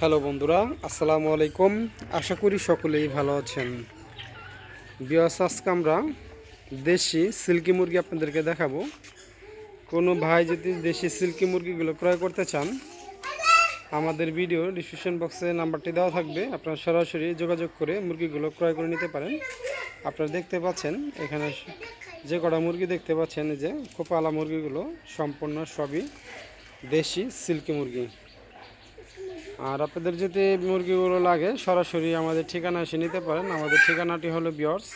Hello বন্ধুরা, আসসালামু আলাইকুম। আশা করি সকলেই ভালো আছেন। বিয়াস আজকে আমরা দেশি সিল্কি মুরগি আপনাদেরকে দেখাবো। কোনো ভাই যদি দেশি সিল্কি মুরগিগুলো ক্রয় করতে চান, আমাদের ভিডিও ডিসক্রিপশন বক্সে নাম্বারটি দেওয়া থাকবে। আপনারা সরাসরি যোগাযোগ করে মুরগিগুলো ক্রয় করে নিতে পারেন। আপনারা দেখতে পাচ্ছেন, এখানে যে কটা মুরগি দেখতে পাচ্ছেন যে কোপালা মুরগিগুলো সম্পূর্ণ সবই দেশি সিল্কি মুরগি। আর আপনাদের যদি মুরগিগুলো লাগে, সরাসরি আমাদের ঠিকানা এসে নিতে পারেন। আমাদের ঠিকানাটি হলো বিয়র্স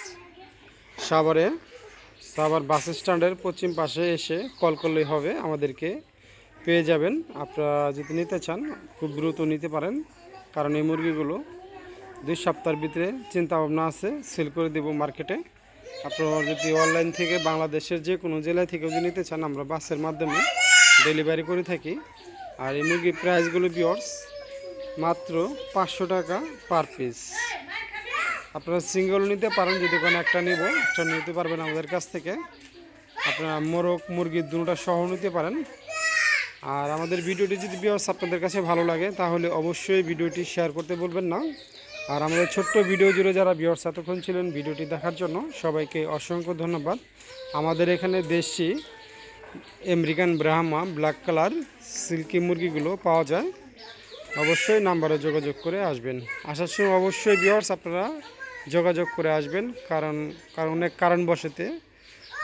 সাভারে। সাভার বাস স্ট্যান্ডের পশ্চিম পাশে এসে কল করলেই হবে, আমাদেরকে পেয়ে যাবেন। আপনারা যদি নিতে চান, খুব দ্রুত নিতে পারেন, কারণ এই মুরগিগুলো দুই সপ্তাহের ভিতরে চিন্তা ভাবনা আছে, সেল করে দেব মার্কেটে। আপনারা যদি অনলাইন থেকে বাংলাদেশের যে কোনো জেলায় থেকে যদি নিতে চান, আমরা বাসের মাধ্যমে ডেলিভারি করে থাকি। আর এই মুরগির প্রাইসগুলো বিয়র্স মাত্র পাঁচশো টাকা পার পিস আপনারা সিঙ্গেল নিতে পারেন, যদি কোনো একটা নিব, একটা নিতে পারবেন আমাদের কাছ থেকে। আপনারা মোরগ মুরগির দুটা সহ নিতে পারেন। আর আমাদের ভিডিওটি যদি বিয়ার্স আপনাদের কাছে ভালো লাগে, তাহলে অবশ্যই ভিডিওটি শেয়ার করতে বলবেন না। আর আমাদের ছোট্ট ভিডিও জুড়ে যারা বিয়ার্স এতক্ষণ ছিলেন ভিডিওটি দেখার জন্য, সবাইকে অসংখ্য ধন্যবাদ। আমাদের এখানে দেশি American Brahma black colour silky মুরগিগুলো পাওয়া যায়। অবশ্যই নাম্বারে যোগাযোগ করে আসবেন। আসার সময় অবশ্যই বিয়ার্স আপনারা যোগাযোগ করে আসবেন, কারণ কারণ অনেক কারণবশতে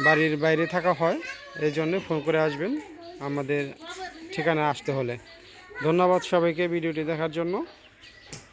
বাড়ির বাইরে থাকা হয় এই জন্য ফোন করে আসবেন আমাদের ঠিকানায় আসতে হলে। ধন্যবাদ সবাইকে ভিডিওটি দেখার জন্য।